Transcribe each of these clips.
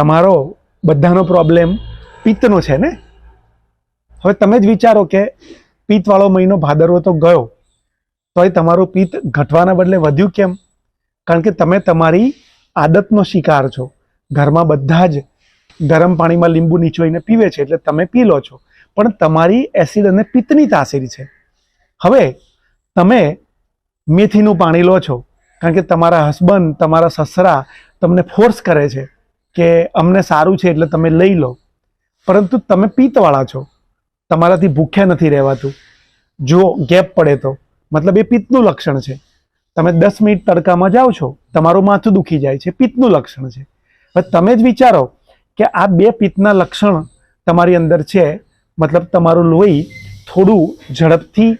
તમારો બધાનો પ્રોબ્લેમ પિત્તનો છે ને? હવે તમે જ વિચારો કે પિત્તવાળો મહિનો ભાદરવો તો ગયો, તોય તમારું પિત્ત ઘટવાના બદલે વધ્યું કેમ? કારણ કે તમે તમારી આદતનો શિકાર છો. ઘરમાં બધા જ ગરમ પાણીમાં લીંબુ નીચોઈને પીવે છે એટલે તમે પી લો છો. પણ તમારી એસિડ અને પિત્તની તાસીર છે. હવે તમે મેથીનું પાણી લો છો, કારણ કે તમારા હસબન્ડ, તમારા સસરા તમને ફોર્સ કરે છે. કે અમને સારું છે એટલે તમે લઈ લો. પરંતુ તમે પિત્તવાળા છો. તમારાથી ભૂખ્યા નથી રહેવાતું. જો ગેપ પડે તો. મતલબ એ પિત્તનું લક્ષણ છે. તમે દસ મિનિટ તડકામાં જાઓ છો, તમારું માથું દુખી જાય છે. પિત્તનું લક્ષણ છે. હવે તમે જ વિચારો કે આ બે પિત્તના લક્ષણ તમારી અંદર છે. મતલબ તમારું લોહી થોડું ઝડપથી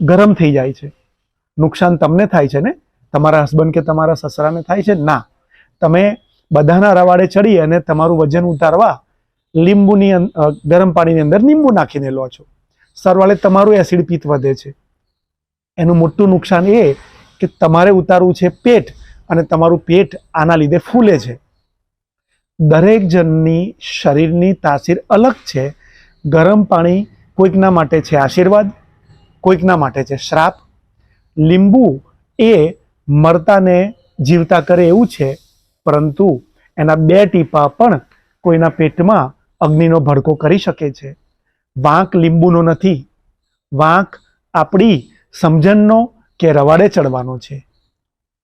ગરમ થઈ જાય છે. નુકસાન તમને થાય છે ને? તમારા હસબન્ડ કે તમારા સસરાને થાય છે? ના. તમે બધાના રવાડે ચડી અને તમારું વજન ઉતારવા લીંબુની ગરમ પાણીની અંદર લીંબુ નાખીને લો છો. સરવાળે તમારું એસિડ પિત્ત વધે છે. એનું મોટું નુકસાન એ કે તમારે ઉતારવું છે પેટ અને તમારું પેટ આના લીધે ફૂલે છે. દરેક જણની શરીરની તાસીર અલગ છે. ગરમ પાણી કોઈકના માટે છે આશીર્વાદ, કોઈકના માટે છે શ્રાપ. લીંબુ એ મરતાને જીવતા કરે એવું છે પરંતુ એના બે ટીપા પણ કોઈના પેટમાં અગ્નિનો ભડકો કરી શકે છે. વાંક લીંબુનો નથી. વાંક આપણી સમજણનો કે રવાડે ચડવાનો છે.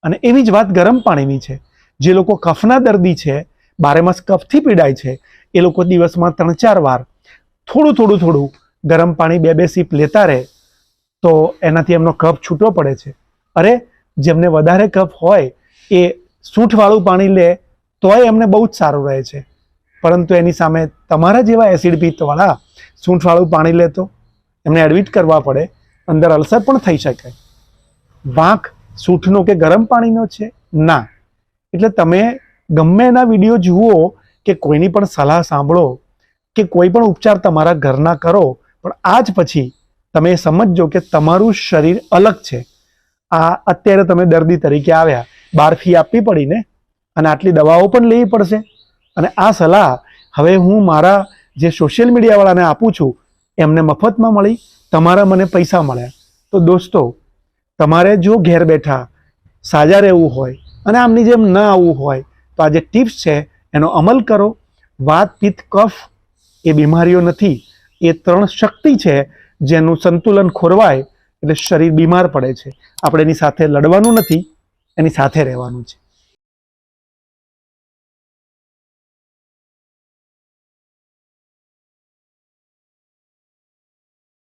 અને એવી જ વાત ગરમ પાણીની છે. જે લોકો કફના દર્દી છે, બારેમાસ કફથી પીડાય છે, એ લોકો દિવસમાં ત્રણ ચાર વાર થોડું થોડું થોડું ગરમ પાણી બે બે સીપ લેતા રહે, તો એનાથી એમનો કફ છૂટો પડે છે. અરે, જેમને વધારે કફ હોય, એ સૂંઠવાળું પાણી લે, તોય એમને બહુ જ સારું રહે છે. પરંતુ એની સામે તમારા જેવા એસિડ પિત્તવાળા સૂંઠવાળું પાણી લે તો એમને એડમિટ કરવા પડે, અંદર અલ્સર પણ થઈ શકે. વાંક સૂંઠનો કે ગરમ પાણીનો છે? ના. એટલે તમે ગમે એના વીડિયો જુઓ કે કોઈની પણ સલાહ સાંભળો કે કોઈ પણ ઉપચાર તમારા ઘરના કરો, પણ આજ પછી તમે એ સમજજો કે તમારું શરીર અલગ છે. આ અત્યારે તમે દર્દી તરીકે આવ્યા. બાર ફી આપવી પડીને અને આટલી દવાઓ પણ લેવી પડશે. અને આ સલાહ હવે હું મારા જે સોશિયલ મીડિયાવાળાને આપું છું, એમને મફતમાં મળી, તમારા મને પૈસા મળ્યા. તો દોસ્તો, તમારે જો ઘેર બેઠા સાજા રહેવું હોય અને આમની જેમ ન આવવું હોય, તો આ જે ટિપ્સ છે, એનો અમલ કરો. વાત, પિત્ત, કફ એ બીમારીઓ નથી. એ ત્રણ શક્તિ છે જેનું સંતુલન ખોરવાય, એટલે શરીર બીમાર પડે છે. આપણે એની સાથે લડવાનું નથી. એની સાથે રહેવાનું છે.